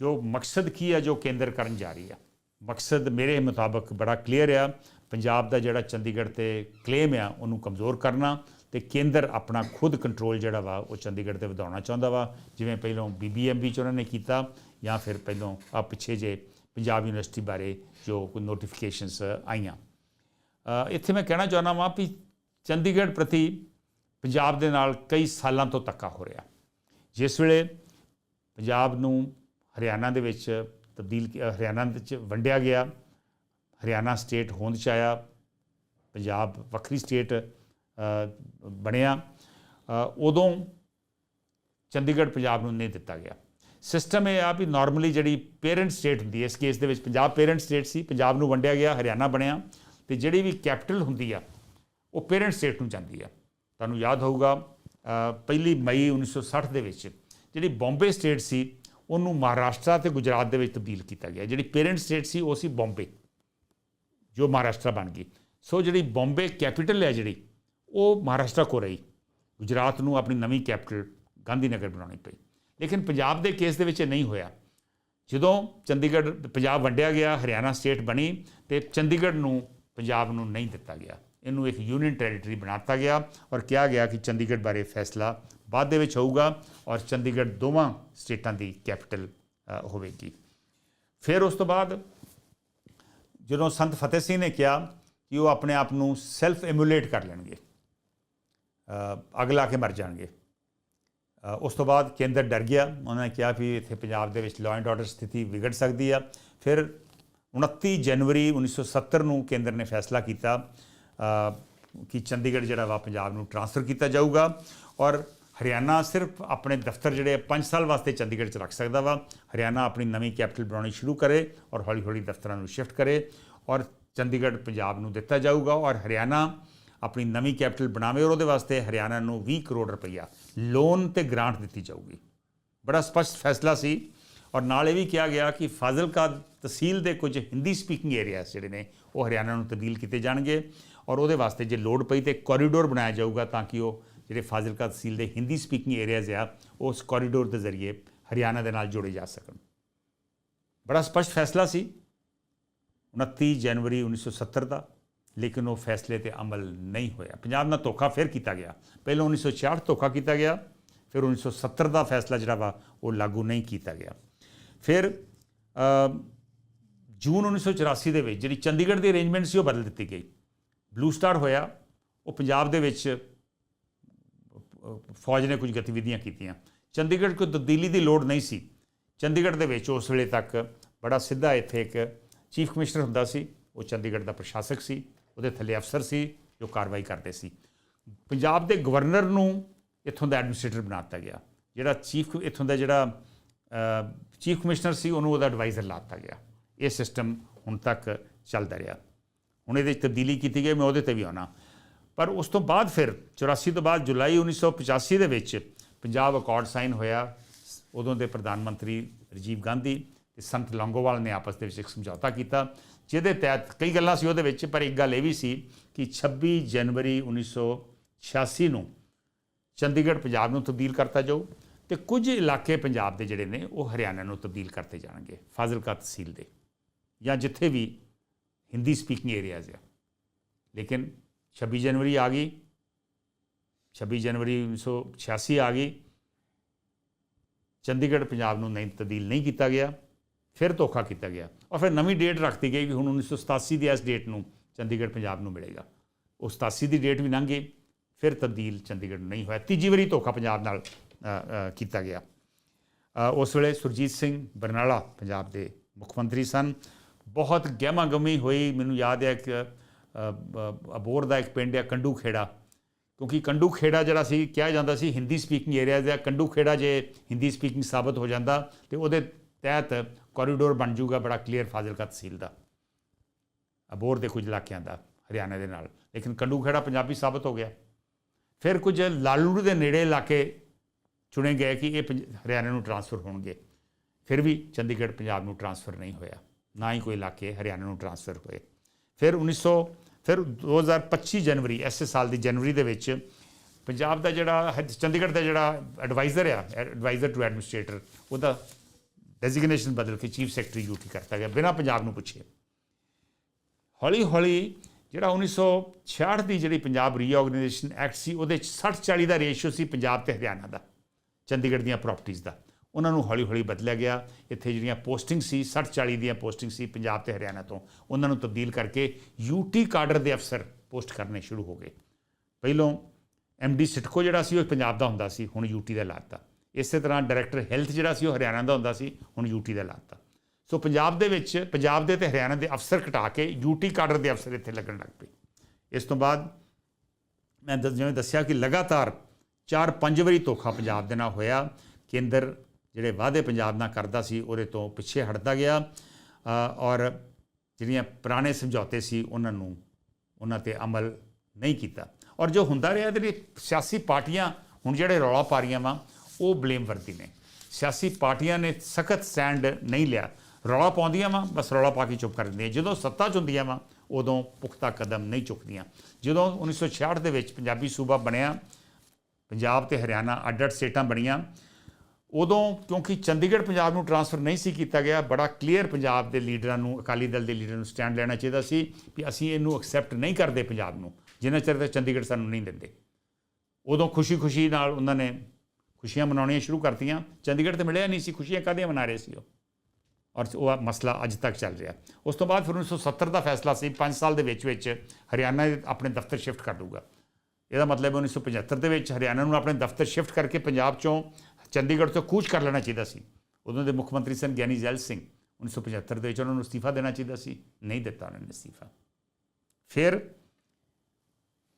ਜੋ ਮਕਸਦ ਕੀ ਹੈ ਜੋ ਕੇਂਦਰ ਕਰਨ ਜਾ ਰਹੀ ਹੈ? ਮਕਸਦ ਮੇਰੇ ਮੁਤਾਬਕ ਬੜਾ ਕਲੀਅਰ ਆ। ਪੰਜਾਬ ਦਾ ਜਿਹੜਾ ਚੰਡੀਗੜ੍ਹ ਤੇ ਕਲੇਮ ਆ, ਉਹਨੂੰ ਕਮਜ਼ੋਰ ਕਰਨਾ ਤੇ ਕੇਂਦਰ ਆਪਣਾ ਖੁਦ ਕੰਟਰੋਲ ਜਿਹੜਾ ਵਾ, ਉਹ ਚੰਡੀਗੜ੍ਹ ਤੇ ਵਧਾਉਣਾ ਚਾਹੁੰਦਾ ਵਾ। ਜਿਵੇਂ ਪਹਿਲਾਂ ਬੀਬੀਐਮਬੀ ਚ ਉਹਨਾਂ ਨੇ ਕੀਤਾ ਜਾਂ ਫਿਰ ਪਹਿਲਾਂ ਆ ਪਿੱਛੇ ਜੇ ਪੰਜਾਬ ਯੂਨੀਵਰਸਿਟੀ ਬਾਰੇ ਜੋ ਕੋਈ ਨੋਟੀਫਿਕੇਸ਼ਨਸ ਆਈਆਂ। ਇੱਥੇ ਮੈਂ ਕਹਿਣਾ ਚਾਹੁੰਦਾ ਵਾਂ ਵੀ ਚੰਡੀਗੜ੍ਹ ਪ੍ਰਤੀ ਪੰਜਾਬ ਦੇ ਨਾਲ ਕਈ ਸਾਲਾਂ ਤੋਂ ਧੱਕਾ ਹੋ ਰਿਹਾ। ਜਿਸ ਵੇਲੇ ਪੰਜਾਬ ਨੂੰ ਹਰਿਆਣਾ ਦੇ ਵਿੱਚ ਤਬਦੀਲ ਹਰਿਆਣਾ ਦੇ ਵਿੱਚ ਵੰਡਿਆ ਗਿਆ। ਹਰਿਆਣਾ ਸਟੇਟ ਹੋਂਦ ਚ ਆਇਆ। ਪੰਜਾਬ ਵੱਖਰੀ ਸਟੇਟ ਬਣਿਆ। ਉਦੋਂ ਚੰਡੀਗੜ੍ਹ ਪੰਜਾਬ ਨੂੰ ਨਹੀਂ ਦਿੱਤਾ ਗਿਆ। ਸਿਸਟਮ ਇਹ ਆ ਵੀ ਨਾਰਮਲੀ ਜਿਹੜੀ ਪੇਰੈਂਟ ਸਟੇਟ ਹੁੰਦੀ ਹੈ, ਇਸ ਕੇਸ ਦੇ ਵਿੱਚ ਪੰਜਾਬ ਪੇਰੈਂਟ ਸਟੇਟ ਸੀ, ਪੰਜਾਬ ਨੂੰ ਵੰਡਿਆ ਗਿਆ, ਹਰਿਆਣਾ ਬਣਿਆ। ਤੇ ਜਿਹੜੀ ਵੀ ਕੈਪੀਟਲ ਹੁੰਦੀ ਆ, ਉਹ ਪੇਰੈਂਟ ਸਟੇਟ ਨੂੰ ਜਾਂਦੀ ਆ। ਤੁਹਾਨੂੰ ਯਾਦ ਹੋਊਗਾ ਪਹਿਲੀ ਮਈ 1960 ਦੇ ਵਿੱਚ ਜਿਹੜੀ ਬੰਬੇ ਸਟੇਟ ਸੀ ਉਹਨੂੰ ਮਹਾਰਾਸ਼ਟਰ ਤੇ ਗੁਜਰਾਤ ਦੇ ਵਿੱਚ ਤਬਦੀਲ ਕੀਤਾ ਗਿਆ। ਜਿਹੜੀ ਪੇਰੈਂਟ ਸਟੇਟ ਸੀ, ਉਹ ਸੀ ਬੰਬੇ, ਜੋ ਮਹਾਰਾਸ਼ਟਰ ਬਣ ਗਈ। ਸੋ ਜਿਹੜੀ ਬੰਬੇ ਕੈਪੀਟਲ ਹੈ ਜਿਹੜੀ, ਉਹ ਮਹਾਰਾਸ਼ਟਰ ਕੋ ਰਹੀ। ਗੁਜਰਾਤ ਨੂੰ ਆਪਣੀ ਨਵੀਂ ਕੈਪੀਟਲ ਗਾਂਧੀ ਨਗਰ ਬਣਾਉਣੀ ਪਈ। ਲੇਕਿਨ ਪੰਜਾਬ ਦੇ ਕੇਸ ਦੇ ਵਿੱਚ ਇਹ ਨਹੀਂ ਹੋਇਆ। ਜਦੋਂ ਚੰਡੀਗੜ੍ਹ, ਪੰਜਾਬ ਵੰਡਿਆ ਗਿਆ, ਹਰਿਆਣਾ ਸਟੇਟ ਬਣੀ ਤੇ ਚੰਡੀਗੜ੍ਹ ਨੂੰ ਪੰਜਾਬ ਨੂੰ ਨਹੀਂ ਦਿੱਤਾ ਗਿਆ। ਇਹਨੂੰ ਇੱਕ ਯੂਨੀਅਨ ਟੈਰੀਟਰੀ ਬਣਾਤਾ ਗਿਆ ਔਰ ਕਿਹਾ ਗਿਆ ਕਿ ਚੰਡੀਗੜ੍ਹ ਬਾਰੇ ਫੈਸਲਾ ਬਾਅਦ ਦੇ ਵਿੱਚ ਹੋਊਗਾ ਔਰ ਚੰਡੀਗੜ੍ਹ ਦੋਵਾਂ ਸਟੇਟਾਂ ਦੀ ਕੈਪੀਟਲ ਹੋਵੇਗੀ। ਫਿਰ ਉਸ ਤੋਂ ਬਾਅਦ ਜਦੋਂ ਸੰਤ ਫਤਿਹ ਸਿੰਘ ਨੇ ਕਿਹਾ ਕਿ ਉਹ ਆਪਣੇ ਆਪ ਨੂੰ ਸੈਲਫ ਐਮੂਲੇਟ ਕਰ ਲੈਣਗੇ ਅ, ਅੱਗ ਲਾ ਕੇ ਮਰ ਜਾਣਗੇ। ਉਸ ਤੋਂ ਬਾਅਦ ਕੇਂਦਰ ਡਰ ਗਿਆ। ਉਹਨਾਂ ਨੇ ਕਿਹਾ ਵੀ ਇੱਥੇ ਪੰਜਾਬ ਦੇ ਵਿੱਚ ਲਾਅ ਐਂਡ ਆਰਡਰ ਸਥਿਤੀ ਵਿਗੜ ਸਕਦੀ ਆ। ਫਿਰ 29 ਜਨਵਰੀ 1970 ਨੂੰ ਕੇਂਦਰ ਨੇ ਫੈਸਲਾ ਕੀਤਾ ਕਿ ਚੰਡੀਗੜ੍ਹ ਜਿਹੜਾ ਵਾ ਪੰਜਾਬ ਨੂੰ ਟਰਾਂਸਫਰ ਕੀਤਾ ਜਾਊਗਾ। ਔਰ ਹਰਿਆਣਾ ਸਿਰਫ ਆਪਣੇ ਦਫ਼ਤਰ ਜਿਹੜੇ 5 ਸਾਲ ਵਾਸਤੇ ਚੰਡੀਗੜ੍ਹ 'ਚ ਰੱਖ ਸਕਦਾ ਵਾ। ਹਰਿਆਣਾ ਆਪਣੀ ਨਵੀਂ ਕੈਪੀਟਲ ਬਣਾਉਣੀ ਸ਼ੁਰੂ ਕਰੇ ਔਰ ਹੌਲੀ ਹੌਲੀ ਦਫ਼ਤਰਾਂ ਨੂੰ ਸ਼ਿਫਟ ਕਰੇ ਔਰ ਚੰਡੀਗੜ੍ਹ ਪੰਜਾਬ ਨੂੰ ਦਿੱਤਾ ਜਾਊਗਾ ਔਰ ਹਰਿਆਣਾ ਆਪਣੀ ਨਵੀਂ ਕੈਪੀਟਲ ਬਣਾਵੇ ਔਰ ਉਹਦੇ ਵਾਸਤੇ ਹਰਿਆਣਾ ਨੂੰ 20 ਕਰੋੜ ਰੁਪਈਆ ਲੋਨ ਤੇ ਗ੍ਰਾਂਟ ਦਿੱਤੀ ਜਾਊਗੀ। ਬੜਾ ਸਪਸ਼ਟ ਫੈਸਲਾ ਸੀ ਔਰ ਨਾਲ ਇਹ ਵੀ ਕਿਹਾ ਗਿਆ ਕਿ ਫਾਜ਼ਿਲਕਾ ਤਹਿਸੀਲ ਦੇ ਕੁਝ ਹਿੰਦੀ ਸਪੀਕਿੰਗ ਏਰੀਆਸ ਜਿਹੜੇ ਨੇ, ਉਹ ਹਰਿਆਣਾ ਨੂੰ ਤਬਦੀਲ ਕੀਤੇ ਜਾਣਗੇ ਔਰ ਉਹਦੇ ਵਾਸਤੇ ਜੇ ਲੋੜ ਪਈ ਤੇ ਕੋਰੀਡੋਰ ਬਣਾਇਆ ਜਾਊਗਾ ਤਾਂ ਕਿ ਉਹ ਜਿਹੜੇ ਫਾਜ਼ਿਲਕਾ ਤਹਿਸੀਲ ਦੇ ਹਿੰਦੀ ਸਪੀਕਿੰਗ ਏਰੀਆਜ਼ ਆ ਉਸ ਕੋਰੀਡੋਰ ਦੇ ਜ਼ਰੀਏ ਹਰਿਆਣਾ ਦੇ ਨਾਲ ਜੋੜੇ ਜਾ ਸਕਣ। ਬੜਾ ਸਪਸ਼ਟ ਫੈਸਲਾ ਸੀ। 29 ਜਨਵਰੀ 1970 ਦਾ ਲੇਕਿਨ ਉਹ ਫੈਸਲੇ ਤੇ ਅਮਲ ਨਹੀਂ ਹੋਇਆ। ਪੰਜਾਬ ਨਾਲ ਧੋਖਾ ਫਿਰ ਕੀਤਾ ਗਿਆ। ਪਹਿਲਾਂ 1966 ਧੋਖਾ ਕੀਤਾ ਗਿਆ ਫਿਰ 1970 ਦਾ ਫੈਸਲਾ ਜਿਹੜਾ ਵਾ ਉਹ ਲਾਗੂ ਨਹੀਂ ਕੀਤਾ ਗਿਆ। ਫਿਰ ਅ, ਜੂਨ 1984 ਦੇ ਵਿੱਚ ਜਿਹੜੀ ਚੰਡੀਗੜ੍ਹ ਦੀ ਅਰੇਂਜਮੈਂਟ ਸੀ ਉਹ ਬਦਲ ਦਿੱਤੀ ਗਈ। ਬਲੂ ਸਟਾਰ ਹੋਇਆ। ਉਹ ਪੰਜਾਬ ਦੇ ਵਿੱਚ ਫੌਜ ਨੇ ਕੁਝ ਗਤੀਵਿਧੀਆਂ ਕੀਤੀਆਂ। ਚੰਡੀਗੜ੍ਹ ਕੋਈ ਤਬਦੀਲੀ ਦੀ ਲੋੜ ਨਹੀਂ ਸੀ। ਚੰਡੀਗੜ੍ਹ ਦੇ ਵਿੱਚ ਉਸ ਵੇਲੇ ਤੱਕ ਬੜਾ ਸਿੱਧਾ ਇੱਥੇ ਇੱਕ ਚੀਫ ਕਮਿਸ਼ਨਰ ਹੁੰਦਾ ਸੀ। ਉਹ ਚੰਡੀਗੜ੍ਹ ਦਾ ਪ੍ਰਸ਼ਾਸਕ ਸੀ। ਉਹਦੇ ਥੱਲੇ ਅਫਸਰ ਸੀ, ਜੋ ਕਾਰਵਾਈ ਕਰਦੇ ਸੀ। ਪੰਜਾਬ ਦੇ ਗਵਰਨਰ ਨੂੰ ਇੱਥੋਂ ਦਾ ਐਡਮਿਨਿਸਟ੍ਰੇਟਰ ਬਣਾ ਦਿੱਤਾ ਗਿਆ। ਜਿਹੜਾ ਚੀਫ, ਇੱਥੋਂ ਦਾ ਜਿਹੜਾ ਚੀਫ ਕਮਿਸ਼ਨਰ ਸੀ, ਉਹਨੂੰ ਉਹਦਾ ਐਡਵਾਈਜ਼ਰ ਲਾਤਾ ਗਿਆ। ਇਹ ਸਿਸਟਮ ਹੁਣ ਤੱਕ ਚੱਲਦਾ ਰਿਹਾ। ਹੁਣ ਇਹਦੇ 'ਚ ਤਬਦੀਲੀ ਕੀਤੀ ਗਈ, ਮੈਂ ਉਹਦੇ ਤੇ ਵੀ ਆਉਣਾ। ਪਰ ਉਸ ਤੋਂ ਬਾਅਦ ਫਿਰ 84 ਤੋਂ ਬਾਅਦ ਜੁਲਾਈ 1985 ਦੇ ਵਿੱਚ ਪੰਜਾਬ ਅਕਾਰਡ ਸਾਈਨ ਹੋਇਆ। ਉਦੋਂ ਦੇ ਪ੍ਰਧਾਨ ਮੰਤਰੀ ਰਾਜੀਵ ਗਾਂਧੀ ਤੇ ਸੰਤ ਲੰਗੋਵਾਲ ਨੇ ਆਪਸ ਦੇ ਵਿੱਚ ਇੱਕ ਸਮਝੌਤਾ ਕੀਤਾ, ਜਿਹਦੇ ਤਹਿਤ ਕਈ ਗੱਲਾਂ ਸੀ ਉਹਦੇ ਵਿੱਚ, ਪਰ ਇੱਕ ਗੱਲ ਇਹ ਵੀ ਸੀ ਕਿ 26 ਜਨਵਰੀ 1986 ਨੂੰ ਚੰਡੀਗੜ੍ਹ ਪੰਜਾਬ ਨੂੰ ਤਬਦੀਲ ਕਰਤਾ ਜਾਊ ਤੇ ਕੁਝ ਇਲਾਕੇ ਪੰਜਾਬ ਦੇ ਜਿਹੜੇ ਨੇ ਉਹ ਹਰਿਆਣਾ ਨੂੰ ਤਬਦੀਲ ਕਰਤੇ ਜਾਣਗੇ, ਫਾਜ਼ਿਲਕਾ ਤਹਿਸੀਲ ਦੇ ਜਾਂ ਜਿੱਥੇ ਵੀ ਹਿੰਦੀ ਸਪੀਕਿੰਗ ਏਰੀਆਜ਼ ਆ। ਲੇਕਿਨ 26 ਜਨਵਰੀ ਆ ਗਈ 26 ਜਨਵਰੀ 1986 ਆ ਗਈ। ਚੰਡੀਗੜ੍ਹ ਪੰਜਾਬ ਨੂੰ ਨਹੀਂ ਤਬਦੀਲ ਨਹੀਂ ਕੀਤਾ ਗਿਆ, ਫਿਰ ਧੋਖਾ ਕੀਤਾ ਗਿਆ ਔਰ ਫਿਰ ਨਵੀਂ ਡੇਟ ਰੱਖਤੀ ਗਈ ਕਿ ਹੁਣ 1987 ਦੀ ਇਸ ਡੇਟ ਨੂੰ ਚੰਡੀਗੜ੍ਹ ਪੰਜਾਬ ਨੂੰ ਮਿਲੇਗਾ। ਉਹ 87 ਦੀ ਡੇਟ ਵੀ ਲੰਘ ਗਈ, ਫਿਰ ਤਬਦੀਲ ਚੰਡੀਗੜ੍ਹ ਨੂੰ ਨਹੀਂ ਹੋਇਆ। ਤੀਜੀ ਵਾਰੀ ਧੋਖਾ ਪੰਜਾਬ ਨਾਲ ਕੀਤਾ ਗਿਆ। ਉਸ ਵੇਲੇ ਸੁਰਜੀਤ ਸਿੰਘ ਬਰਨਾਲਾ ਪੰਜਾਬ ਦੇ ਮੁੱਖ ਮੰਤਰੀ ਸਨ। ਬਹੁਤ ਗਹਿਮਾ ਗਮੀ ਹੋਈ। ਮੈਨੂੰ ਯਾਦ ਹੈ ਕਿ ਅਬੋਰ ਦਾ ਇੱਕ ਪਿੰਡ ਹੈ ਕੰਡੂ ਖੇੜਾ ਕਿਉਂਕਿ ਕੰਡੂ ਖੇੜਾ ਜਿਹੜਾ ਸੀ, ਕਿਹਾ ਜਾਂਦਾ ਸੀ ਹਿੰਦੀ ਸਪੀਕਿੰਗ ਏਰੀਆ ਦਾ ਕੰਡੂ ਖੇੜਾ ਜੇ ਹਿੰਦੀ ਸਪੀਕਿੰਗ ਸਾਬਤ ਹੋ ਜਾਂਦਾ, ਤੇ ਉਹਦੇ ਤਹਿਤ ਕੋਰੀਡੋਰ ਬਣ ਜਾਊਗਾ ਬੜਾ ਕਲੀਅਰ ਫਾਜ਼ਿਲਕਾ ਤਹਿਸੀਲ ਦਾ। ਅਬੋਰ ਦੇ ਕੁਝ ਇਲਾਕਿਆਂ ਦਾ, ਹਰਿਆਣਾ ਦੇ ਨਾਲ। ਲੇਕਿਨ ਕੰਡੂ ਖੇੜਾ ਪੰਜਾਬੀ ਸਾਬਤ ਹੋ ਗਿਆ। ਫਿਰ ਕੁਝ ਲਾਲੂੜ ਦੇ ਨੇੜੇ ਇਲਾਕੇ ਚੁਣੇ ਗਏ ਕਿ ਇਹ ਪੰਜ- ਹਰਿਆਣਾ ਨੂੰ ਟਰਾਂਸਫਰ ਹੋਣਗੇ। ਫਿਰ ਵੀ ਚੰਡੀਗੜ੍ਹ ਪੰਜਾਬ ਨੂੰ ਟਰਾਂਸਫਰ ਨਹੀਂ ਹੋਇਆ। ਨਾ ਹੀ ਕੋਈ ਇਲਾਕੇ ਹਰਿਆਣਾ ਨੂੰ ਟਰਾਂਸਫਰ ਹੋਏ। ਫਿਰ 1900 ਫਿਰ 2025 ਜਨਵਰੀ ਐਸੇ ਸਾਲ ਦੀ ਜਨਵਰੀ ਦੇ ਵਿੱਚ ਪੰਜਾਬ ਦਾ ਜਿਹੜਾ ਹ- ਚੰਡੀਗੜ੍ਹ ਦਾ ਜਿਹੜਾ ਐਡਵਾਈਜ਼ਰ ਆ ਐਡਵਾਈਜ਼ਰ ਟੂ ਐਡਮਿਨਿਸਟ੍ਰੇਟਰ ਉਹਦਾ ਡੈਜ਼ਿਗਨੇਸ਼ਨ ਬਦਲ ਕੇ ਚੀਫ ਸੈਕਟਰੀ ਯੂਟੀ ਕਰਤਾ ਗਿਆ, ਬਿਨਾਂ ਪੰਜਾਬ ਨੂੰ ਪੁੱਛੇ। ਹੌਲੀ ਹੌਲੀ ਜਿਹੜਾ 1966 ਦੀ ਜਿਹੜੀ ਪੰਜਾਬ ਰੀਆਰਗੇਨਾਈਜੇਸ਼ਨ ਐਕਟ ਸੀ, ਉਹਦੇ 'ਚ 60 40 ਦਾ ਰੇਸ਼ੀਓ ਸੀ ਪੰਜਾਬ ਤੇ ਹਰਿਆਣਾ ਦਾ, ਚੰਡੀਗੜ੍ਹ ਦੀਆਂ ਪ੍ਰਾਪਰਟੀਆਂ ਦਾ। ਉਹਨਾਂ ਨੂੰ ਹੌਲੀ ਹੌਲੀ ਬਦਲਿਆ ਗਿਆ। ਇੱਥੇ ਜਿਹੜੀਆਂ ਪੋਸਟਿੰਗ ਸੀ 60 40 ਦੀਆਂ ਪੋਸਟਿੰਗ ਸੀ ਪੰਜਾਬ ਤੇ ਹਰਿਆਣਾ ਤੋਂ, ਉਹਨਾਂ ਨੂੰ ਤਬਦੀਲ ਕਰਕੇ ਯੂਟੀ ਕਾਡਰ ਦੇ ਅਫਸਰ ਪੋਸਟ ਕਰਨੇ ਸ਼ੁਰੂ ਹੋ ਗਏ। ਪਹਿਲੋਂ ਐਮਡੀ ਸਿਟਕੋ ਜਿਹੜਾ ਸੀ, ਉਹ ਪੰਜਾਬ ਦਾ ਹੁੰਦਾ ਸੀ, ਹੁਣ ਯੂਟੀ ਦਾ ਲਾਤਾ। ਇਸੇ ਤਰ੍ਹਾਂ ਡਾਇਰੈਕਟਰ ਹੈਲਥ ਜਿਹੜਾ ਸੀ, ਉਹ ਹਰਿਆਣਾ ਦਾ ਹੁੰਦਾ ਸੀ, ਹੁਣ ਯੂਟੀ ਦਾ ਲਾਤਾ। ਸੋ ਪੰਜਾਬ ਦੇ ਵਿੱਚ, ਪੰਜਾਬ ਦੇ ਤੇ ਹਰਿਆਣਾ ਦੇ ਅਫਸਰ ਘਟਾ ਕੇ ਯੂਟੀ ਕਾਡਰ ਦੇ ਅਫਸਰ ਇੱਥੇ ਲੱਗਣ ਲੱਗ ਪਏ। ਇਸ ਤੋਂ ਬਾਅਦ ਮੈਂ ਦੱਸ- ਜਿਵੇਂ ਦੱਸਿਆ ਕਿ ਲਗਾਤਾਰ 4-5 ਵਾਰੀ ਧੋਖਾ ਪੰਜਾਬ ਦੇ ਨਾਲ ਹੋਇਆ, ਕੇਂਦਰ ਜਿਹੜੇ ਵਾਅਦੇ ਪੰਜਾਬ ਨਾਲ ਕਰਦਾ ਸੀ, ਉਹਦੇ ਤੋਂ ਪਿੱਛੇ ਹਟਦਾ ਗਿਆ। ਔਰ ਜਿਹੜੀਆਂ ਪੁਰਾਣੇ ਸਮਝੌਤੇ ਸੀ, ਉਹਨਾਂ ਨੂੰ, ਉਹਨਾਂ ਤੇ ਅਮਲ ਨਹੀਂ ਕੀਤਾ। ਔਰ ਜੋ ਹੁੰਦਾ ਰਿਹਾ, ਇਹਦੇ ਲਈ ਸਿਆਸੀ ਪਾਰਟੀਆਂ ਹੁਣ ਜਿਹੜੇ ਰੌਲਾ ਪਾ ਰਹੀਆਂ ਵਾ, ਉਹ ਬਲੇਮ ਵਰਤੀ ਨੇ। ਸਿਆਸੀ ਪਾਰਟੀਆਂ ਨੇ ਸਖਤ ਸਟੈਂਡ ਨਹੀਂ ਲਿਆ। ਰੌਲਾ ਪਾਉਂਦੀਆਂ ਵਾ, ਬਸ ਰੌਲਾ ਪਾ ਕੇ ਚੁੱਪ ਕਰ ਦਿੰਦੀਆਂ ਜਦੋਂ ਸੱਤਾ 'ਚ ਹੁੰਦੀਆਂ ਵਾ, ਉਦੋਂ ਪੁਖਤਾ ਕਦਮ ਨਹੀਂ ਚੁੱਕਦੀਆਂ। ਜਦੋਂ 1966 ਦੇ ਵਿੱਚ ਪੰਜਾਬੀ ਸੂਬਾ ਬਣਿਆ, ਪੰਜਾਬ ਤੇ ਹਰਿਆਣਾ ਅੱਡ-ਅੱਡ ਸਟੇਟਾਂ ਬਣੀਆਂ ਉਦੋਂ ਕਿਉਂਕਿ ਚੰਡੀਗੜ੍ਹ ਪੰਜਾਬ ਨੂੰ ਟਰਾਂਸਫਰ ਨਹੀਂ ਸੀ ਕੀਤਾ ਗਿਆ, ਬੜਾ ਕਲੀਅਰ ਪੰਜਾਬ ਦੇ ਲੀਡਰਾਂ ਨੂੰ, ਅਕਾਲੀ ਦਲ ਦੇ ਲੀਡਰਾਂ ਨੂੰ ਸਟੈਂਡ ਲੈਣਾ ਚਾਹੀਦਾ ਸੀ ਕਿ ਅਸੀਂ ਇਹਨੂੰ ਐਕਸੈਪਟ ਨਹੀਂ ਕਰਦੇ ਪੰਜਾਬ ਨੂੰ, ਜਿੰਨਾ ਚਿਰ ਤੱਕ ਚੰਡੀਗੜ੍ਹ ਸਾਨੂੰ ਨਹੀਂ ਦਿੰਦੇ। ਉਦੋਂ ਖੁਸ਼ੀ-ਖੁਸ਼ੀ ਨਾਲ ਉਹਨਾਂ ਨੇ ਖੁਸ਼ੀਆਂ ਮਨਾਉਣੀਆਂ ਸ਼ੁਰੂ ਕਰਤੀਆਂ। ਚੰਡੀਗੜ੍ਹ ਤੇ ਮਿਲਿਆ ਨਹੀਂ ਸੀ, ਖੁਸ਼ੀਆਂ ਕਾਹਦੀਆਂ ਮਨਾ ਰਹੇ ਸੀ ਉਹ? ਔਰ ਉਹ ਮਸਲਾ ਅੱਜ ਤੱਕ ਚੱਲ ਰਿਹਾ। ਉਸ ਤੋਂ ਬਾਅਦ ਫਿਰ 1970 ਦਾ ਫੈਸਲਾ ਸੀ 5 ਸਾਲ ਦੇ ਵਿੱਚ ਵਿੱਚ ਹਰਿਆਣਾ ਆਪਣੇ ਦਫ਼ਤਰ ਸ਼ਿਫਟ ਕਰ ਦੂਗਾ ਇਹਦਾ ਮਤਲਬ ਹੈ 1975 ਦੇ ਵਿੱਚ ਹਰਿਆਣਾ ਨੂੰ ਆਪਣੇ ਦਫ਼ਤਰ ਸ਼ਿਫਟ ਕਰਕੇ ਪੰਜਾਬ ਚੋਂ ਚੰਡੀਗੜ੍ਹ ਤੋਂ ਕੂਚ ਕਰ ਲੈਣਾ ਚਾਹੀਦਾ ਸੀ। ਉਦੋਂ ਦੇ ਮੁੱਖ ਮੰਤਰੀ ਸਨ ਗਿਆਨੀ ਜ਼ੈਲ ਸਿੰਘ। 1975 ਦੇ ਵਿੱਚ ਉਹਨਾਂ ਨੂੰ ਅਸਤੀਫਾ ਦੇਣਾ ਚਾਹੀਦਾ ਸੀ। ਨਹੀਂ ਦਿੱਤਾ ਉਹਨਾਂ ਨੇ ਅਸਤੀਫਾ। ਫਿਰ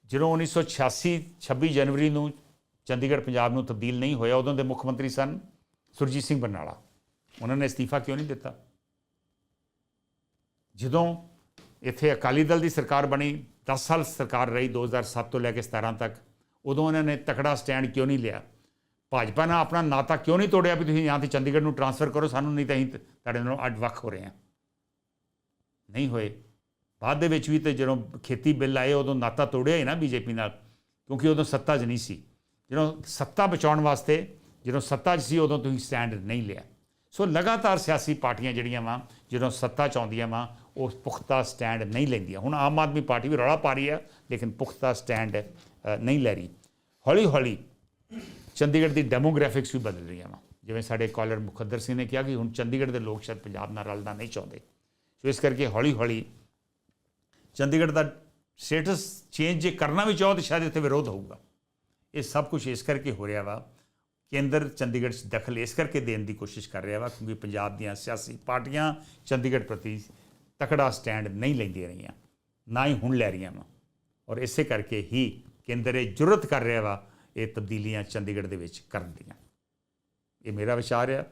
ਜਦੋਂ 1986 26 ਜਨਵਰੀ ਨੂੰ ਚੰਡੀਗੜ੍ਹ ਪੰਜਾਬ ਨੂੰ ਤਬਦੀਲ ਨਹੀਂ ਹੋਇਆ, ਉਦੋਂ ਦੇ ਮੁੱਖ ਮੰਤਰੀ ਸਨ ਸੁਰਜੀਤ ਸਿੰਘ ਬਰਨਾਲਾ। ਉਹਨਾਂ ਨੇ ਅਸਤੀਫਾ ਕਿਉਂ ਨਹੀਂ ਦਿੱਤਾ? ਜਦੋਂ ਇੱਥੇ ਅਕਾਲੀ ਦਲ ਦੀ ਸਰਕਾਰ ਬਣੀ 10 ਸਾਲ ਸਰਕਾਰ ਰਹੀ 2007 ਤੋਂ ਲੈ ਕੇ 17 ਤੱਕ, ਉਦੋਂ ਉਹਨਾਂ ਨੇ ਤਕੜਾ ਸਟੈਂਡ ਕਿਉਂ ਨਹੀਂ ਲਿਆ? ਭਾਜਪਾ ਨਾਲ ਆਪਣਾ ਨਾਤਾ ਕਿਉਂ ਨਹੀਂ ਤੋੜਿਆ ਵੀ ਤੁਸੀਂ ਜਾਂ ਤੇ ਚੰਡੀਗੜ੍ਹ ਨੂੰ ਟਰਾਂਸਫਰ ਕਰੋ, ਸਾਨੂੰ ਨਹੀਂ ਤਾਂ ਅਸੀਂ ਤੁਹਾਡੇ ਨਾਲੋਂ ਅੱਡ ਵੱਖ ਹੋ ਰਹੇ ਹਾਂ। ਨਹੀਂ ਹੋਏ। ਬਾਅਦ ਦੇ ਵਿੱਚ ਵੀ ਤੇ ਜਦੋਂ ਖੇਤੀ ਬਿੱਲ ਆਏ, ਉਦੋਂ ਨਾਤਾ ਤੋੜਿਆ ਹੀ ਨਾ ਬੀਜੇਪੀ ਨਾਲ, ਕਿਉਂਕਿ ਉਦੋਂ ਸੱਤਾ 'ਚ ਨਹੀਂ ਸੀ। ਜਦੋਂ ਸੱਤਾ ਬਚਾਉਣ ਵਾਸਤੇ, ਜਦੋਂ ਸੱਤਾ 'ਚ ਸੀ, ਉਦੋਂ ਤੁਸੀਂ ਸਟੈਂਡ ਨਹੀਂ ਲਿਆ। ਸੋ ਲਗਾਤਾਰ ਸਿਆਸੀ ਪਾਰਟੀਆਂ ਜਿਹੜੀਆਂ ਵਾ, ਜਦੋਂ ਸੱਤਾ 'ਚ ਆਉਂਦੀਆਂ ਵਾ, ਉਹ ਪੁਖਤਾ ਸਟੈਂਡ ਨਹੀਂ ਲੈਂਦੀਆਂ। ਹੁਣ ਆਮ ਆਦਮੀ ਪਾਰਟੀ ਵੀ ਰੌਲਾ ਪਾ ਰਹੀ ਹੈ ਲੇਕਿਨ ਪੁਖਤਾ ਸਟੈਂਡ ਨਹੀਂ ਲੈ ਰਹੀ। ਹੌਲੀ ਹੌਲੀ ਚੰਡੀਗੜ੍ਹ ਦੀ ਡੈਮੋਗ੍ਰਾਫਿਕਸ ਵੀ ਬਦਲ ਰਹੀਆਂ ਵਾ। ਜਿਵੇਂ ਸਾਡੇ ਕਾਲਰ ਮੁਖੱਦਰ ਸਿੰਘ ਨੇ ਕਿਹਾ ਕਿ ਹੁਣ ਚੰਡੀਗੜ੍ਹ ਦੇ ਲੋਕ ਸ਼ਾਇਦ ਪੰਜਾਬ ਨਾਲ ਰਲਣਾ ਨਹੀਂ ਚਾਹੁੰਦੇ। ਸੋ ਇਸ ਕਰਕੇ ਹੌਲੀ ਹੌਲੀ ਚੰਡੀਗੜ੍ਹ ਦਾ ਸਟੇਟਸ ਚੇਂਜ ਜੇ ਕਰਨਾ ਵੀ ਚਾਹੋ ਤਾਂ ਸ਼ਾਇਦ ਇੱਥੇ ਵਿਰੋਧ ਹੋਊਗਾ। ਇਹ ਸਭ ਕੁਝ ਇਸ ਕਰਕੇ ਹੋ ਰਿਹਾ ਵਾ। ਕੇਂਦਰ ਚੰਡੀਗੜ੍ਹ 'ਚ ਦਖਲ ਇਸ ਕਰਕੇ ਦੇਣ ਦੀ ਕੋਸ਼ਿਸ਼ ਕਰ ਰਿਹਾ ਵਾ ਕਿਉਂਕਿ ਪੰਜਾਬ ਦੀਆਂ ਸਿਆਸੀ ਪਾਰਟੀਆਂ ਚੰਡੀਗੜ੍ਹ ਪ੍ਰਤੀ ਤਕੜਾ ਸਟੈਂਡ ਨਹੀਂ ਲੈਂਦੀਆਂ ਰਹੀਆਂ, ਨਾ ਹੀ ਹੁਣ ਲੈ ਰਹੀਆਂ ਵਾ। ਔਰ ਇਸੇ ਕਰਕੇ ਹੀ ਕੇਂਦਰ ਇਹ ਜੁਰਤ ਕਰ ਰਿਹਾ ਵਾ ਇਹ ਤਬਦੀਲੀਆਂ ਚੰਡੀਗੜ੍ਹ ਦੇ ਵਿੱਚ ਕਰਨ ਦੀਆਂ। ਇਹ ਮੇਰਾ ਵਿਚਾਰ ਆ।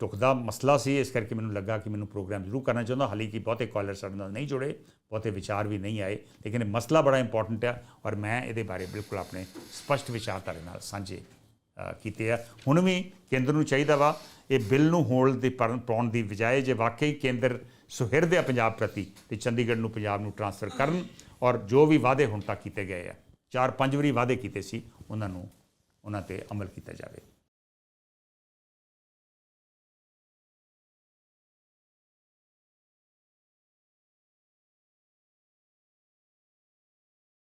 ਟੁਕਦਾ ਮਸਲਾ ਸੀ, ਇਸ ਕਰਕੇ ਮੈਨੂੰ ਲੱਗਾ ਕਿ ਮੈਨੂੰ ਪ੍ਰੋਗਰਾਮ ਜ਼ਰੂਰ ਕਰਨਾ ਚਾਹੁੰਦਾ। ਹਾਲੇ ਕਿ ਬਹੁਤੇ ਕਾਲਰ ਸਾਡੇ ਨਾਲ ਨਹੀਂ ਜੁੜੇ, ਬਹੁਤੇ ਵਿਚਾਰ ਵੀ ਨਹੀਂ ਆਏ, ਲੇਕਿਨ ਇਹ ਮਸਲਾ ਬੜਾ ਇੰਪੋਰਟੈਂਟ ਆ ਔਰ ਮੈਂ ਇਹਦੇ ਬਾਰੇ ਬਿਲਕੁਲ ਆਪਣੇ ਸਪਸ਼ਟ ਵਿਚਾਰ ਤੁਹਾਡੇ ਨਾਲ ਸਾਂਝੇ ਕੀਤੇ ਆ। ਹੁਣ ਵੀ ਕੇਂਦਰ ਨੂੰ ਚਾਹੀਦਾ ਵਾ, ਇਹ ਬਿੱਲ ਨੂੰ ਹੋਲਡ ਦੇ ਪਰਨ, ਪਾਉਣ ਦੀ ਬਜਾਏ ਜੇ ਵਾਕਈ ਕੇਂਦਰ ਸੁਹਿਰਦ ਆ ਪੰਜਾਬ ਪ੍ਰਤੀ, ਤੇ ਚੰਡੀਗੜ੍ਹ ਨੂੰ ਪੰਜਾਬ ਨੂੰ ਟਰਾਂਸਫਰ ਕਰਨ ਔਰ ਜੋ ਵੀ ਵਾਅਦੇ ਹੁਣ ਤੱਕ ਕੀਤੇ ਗਏ ਆ ਚਾਰ ਪੰਜ ਵਾਰੀ ਵਾਅਦੇ ਕੀਤੇ ਸੀ ਉਹਨਾਂ ਨੂੰ ਉਹਨਾਂ ਤੇ ਅਮਲ ਕੀਤਾ ਜਾਵੇ।